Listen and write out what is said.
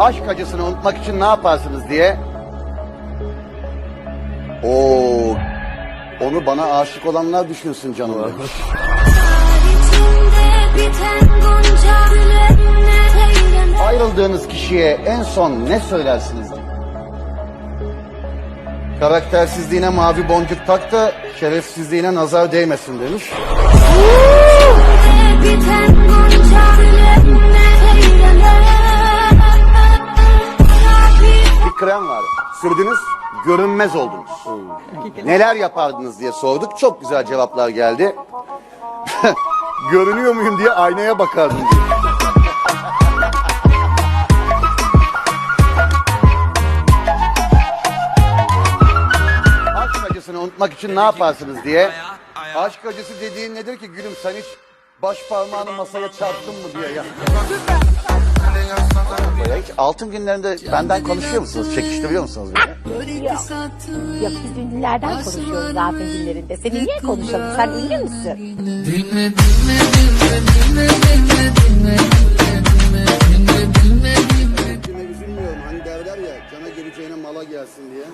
aşk acısını unutmak için ne yaparsınız diye. Oo, onu bana aşık olanlar düşünsün canım. Ayrıldığınız kişiye en son ne söylersiniz? Karaktersizliğine mavi boncuk tak da şerefsizliğine nazar değmesin demiş. Krem var. Sürdünüz, görünmez oldunuz. Neler yapardınız diye sorduk. Çok güzel cevaplar geldi. Görünüyor muyum diye aynaya bakardım diyor. Aşk acısını unutmak için ne yaparsınız diye. Aşk acısı dediğin nedir ki gülüm sen hiç baş parmağını masaya çarptın mı diye ya. Hiç altın günlerinde benden konuşuyor musunuz? Çekiştiriyor musunuz beni? Yok. Yok biz ünlülerden konuşuyoruz zaten günlerinde. Seni niye konuşalım? Sen ünlü müsün? Kime üzülmüyorum hani derler ya cana geleceğine mala gelsin diye.